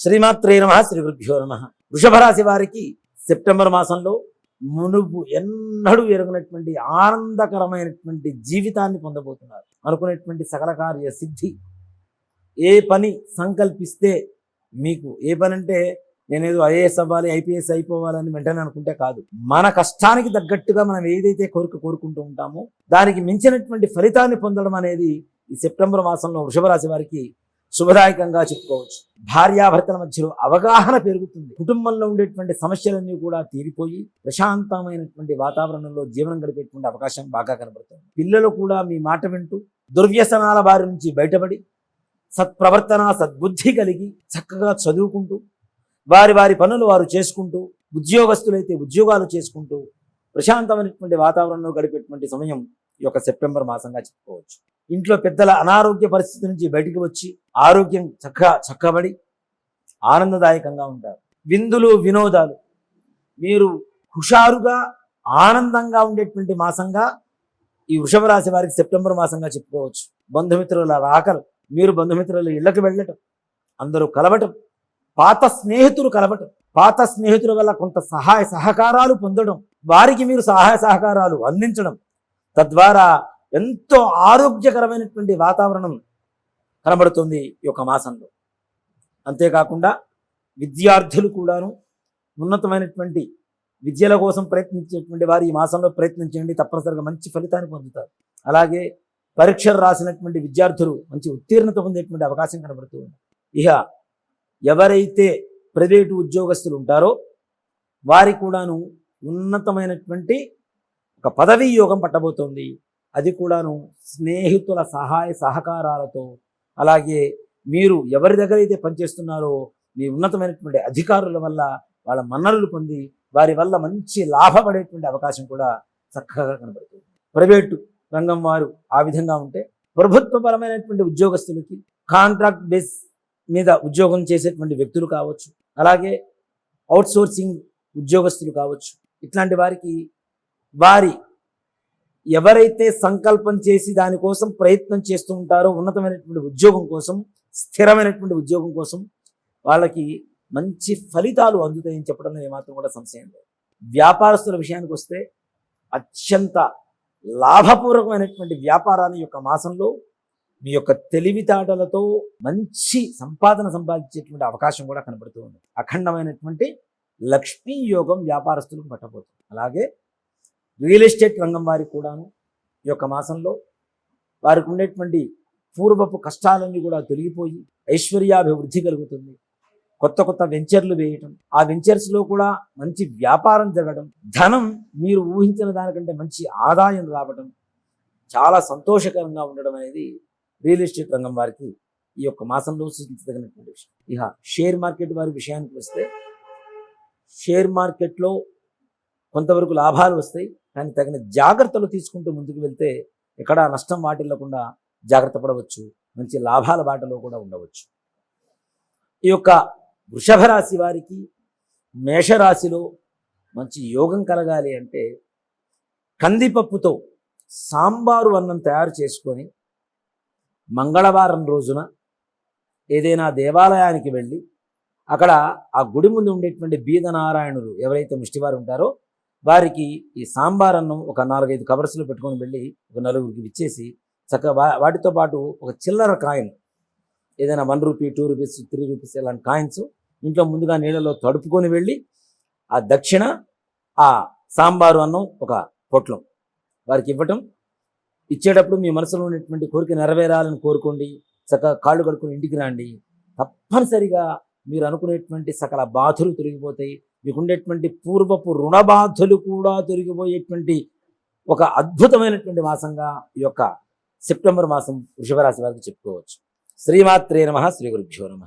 శ్రీమాత్రే నమ శ్రీ గురుభ్యో నమ. వృషభరాశి వారికి సెప్టెంబర్ మాసంలో మునుపు ఎన్నడూ ఎరగనటువంటి ఆనందకరమైనటువంటి జీవితాన్ని పొందబోతున్నారు. అనుకునేటువంటి సకల కార్య సిద్ధి ఏ పని సంకల్పిస్తే మీకు ఏ పని అంటే నేనేదో ఐఏఎస్ అవ్వాలి ఐపీఎస్ అయిపోవాలని వెంటనే అనుకుంటే కాదు. మన కష్టానికి తగ్గట్టుగా మనం ఏదైతే కోరిక కోరుకుంటూ ఉంటామో దానికి మించినటువంటి ఫలితాన్ని పొందడం అనేది ఈ సెప్టెంబర్ మాసంలో వృషభ రాశి వారికి శుభదాయకంగా చెప్పుకోవచ్చు. భార్యాభర్తల మధ్యలో అవగాహన పెరుగుతుంది. కుటుంబంలో ఉండేటువంటి సమస్యలన్నీ కూడా తీరిపోయి ప్రశాంతమైనటువంటి వాతావరణంలో జీవనం గడిపేటువంటి అవకాశం బాగా కనబడుతుంది. పిల్లలు కూడా మీ మాట వింటూ దుర్వ్యసనాల బారి నుంచి బయటపడి సత్ప్రవర్తన సద్బుద్ధి కలిగి చక్కగా చదువుకుంటూ వారి వారి పనులు వారు చేసుకుంటూ ఉద్యోగస్తులైతే ఉద్యోగాలు చేసుకుంటూ ప్రశాంతమైనటువంటి వాతావరణంలో గడిపేటువంటి సమయం ఈ యొక్క సెప్టెంబర్ మాసంగా చెప్పుకోవచ్చు. ఇంట్లో పెద్దల అనారోగ్య పరిస్థితి నుంచి బయటికి వచ్చి ఆరోగ్యం చక్కగా చక్కబడి ఆనందదాయకంగా ఉంటారు. విందులు వినోదాలు మీరు హుషారుగా ఆనందంగా ఉండేటువంటి మాసంగా ఈ వృషభ రాశి వారికి సెప్టెంబర్ మాసంగా చెప్పుకోవచ్చు. బంధుమిత్రుల రాకలు మీరు బంధుమిత్రుల ఇళ్ళకు వెళ్ళటం అందరూ కలవటం పాత స్నేహితులు కలవటం పాత స్నేహితుల వల్ల కొంత సహాయ సహకారాలు పొందడం వారికి మీరు సహాయ సహకారాలు అందించడం తద్వారా ఎంతో ఆరోగ్యకరమైనటువంటి వాతావరణం కనబడుతుంది ఈ యొక్క మాసంలో. అంతేకాకుండా విద్యార్థులు కూడాను ఉన్నతమైనటువంటి విద్యల కోసం ప్రయత్నించేటువంటి వారు ఈ మాసంలో ప్రయత్నించండి తప్పనిసరిగా మంచి ఫలితాన్ని పొందుతారు. అలాగే పరీక్షలు రాసినటువంటి విద్యార్థులు మంచి ఉత్తీర్ణత పొందేటువంటి అవకాశం కనబడుతూ ఉంది. ఇక ఎవరైతే ప్రైవేటు ఉద్యోగస్తులు ఉంటారో వారి కూడాను ఉన్నతమైనటువంటి ఒక పదవీ యోగం పట్టబోతోంది. అది కూడాను స్నేహితుల సహాయ సహకారాలతో అలాగే మీరు ఎవరి దగ్గర అయితే పనిచేస్తున్నారో మీ ఉన్నతమైనటువంటి అధికారుల వల్ల వాళ్ళ మన్ననలు పొంది వారి వల్ల మంచి లాభపడేటువంటి అవకాశం కూడా చక్కగా కనబడుతుంది. ప్రైవేటు రంగం వారు ఆ విధంగా ఉంటే ప్రభుత్వపరమైనటువంటి ఉద్యోగస్తులకి కాంట్రాక్ట్ బేస్ మీద ఉద్యోగం చేసేటువంటి వ్యక్తులు కావచ్చు అలాగే అవుట్సోర్సింగ్ ఉద్యోగస్తులు కావచ్చు ఇట్లాంటి వారికి వారి ఎవరైతే సంకల్పం చేసి దానికోసం ప్రయత్నం చేస్తూ ఉంటారో ఉన్నతమైనటువంటి ఉద్యోగం కోసం స్థిరమైనటువంటి ఉద్యోగం కోసం వాళ్ళకి మంచి ఫలితాలు అందుతాయని చెప్పడంలో ఏమాత్రం కూడా సంశయం లేదు. వ్యాపారస్తుల విషయానికి వస్తే అత్యంత లాభపూర్వకమైనటువంటి వ్యాపారాన్ని యొక్క మాసంలో మీ యొక్క తెలివితేటలతో మంచి సంపాదన సంపాదించేటువంటి అవకాశం కూడా కనబడుతూ ఉంది. అఖండమైనటువంటి లక్ష్మీ యోగం వ్యాపారస్తులకు పట్టబోతుంది. అలాగే రియల్ ఎస్టేట్ రంగం వారికి కూడాను ఈ యొక్క మాసంలో వారికి ఉండేటువంటి పూర్వపు కష్టాలన్నీ కూడా తొలగిపోయి ఐశ్వర్యాభివృద్ధి కలుగుతుంది. కొత్త కొత్త వెంచర్లు వేయటం ఆ వెంచర్స్లో కూడా మంచి వ్యాపారం జరగడం ధనం మీరు ఊహించిన దానికంటే మంచి ఆదాయం రావడం చాలా సంతోషకరంగా ఉండడం అనేది రియల్ ఎస్టేట్ రంగం వారికి ఈ యొక్క మాసంలో సూచించదగినటువంటి విషయం. ఇక షేర్ మార్కెట్ వారి విషయానికి వస్తే షేర్ మార్కెట్లో కొంతవరకు లాభాలు వస్తాయి కానీ తగిన జాగ్రత్తలు తీసుకుంటూ ముందుకు వెళ్తే ఎక్కడా నష్టం వాటిల్లకుండా జాగ్రత్త పడవచ్చు మంచి లాభాల బాటలో కూడా ఉండవచ్చు. ఈ యొక్క వృషభ రాశి వారికి మేషరాశిలో మంచి యోగం కలగాలి అంటే కందిపప్పుతో సాంబారు అన్నం తయారు చేసుకొని మంగళవారం రోజున ఏదైనా దేవాలయానికి వెళ్ళి అక్కడ ఆ గుడి ముందు ఉండేటువంటి బీదనారాయణులు ఎవరైతే ముష్టివారు ఉంటారో వారికి ఈ సాంబార్ అన్నం ఒక నాలుగైదు కవర్స్లో పెట్టుకొని వెళ్ళి ఒక నలుగురికి ఇచ్చేసి చక్కగా వా- వాటితో పాటు ఒక చిల్లర కాయిన్. ఏదైనా one rupee two rupees three rupees ఇలాంటి కాయిన్స్ ఇంట్లో ముందుగా నీళ్ళలో తడుపుకొని వెళ్ళి ఆ దక్షిణ ఆ సాంబారు అన్నం ఒక పొట్లం వారికి ఇవ్వటం. ఇచ్చేటప్పుడు మీ మనసులో ఉన్నటువంటి కోరిక నెరవేరాలని కోరుకోండి. చక్కగా కాళ్ళు కడుక్కొని ఇంటికి రండి. తప్పనిసరిగా మీరు అనుకునేటువంటి సకల బాధలు తొలగిపోతాయి. మీకుండేటువంటి పూర్వపు రుణబాధలు కూడా తొలగిపోయేటువంటి ఒక అద్భుతమైనటువంటి మాసంగా ఈ యొక్క సెప్టెంబర్ మాసం వృషభరాశి వారికి చెప్పుకోవచ్చు. శ్రీమాత్రే నమ శ్రీ గురుభ్యో నమ.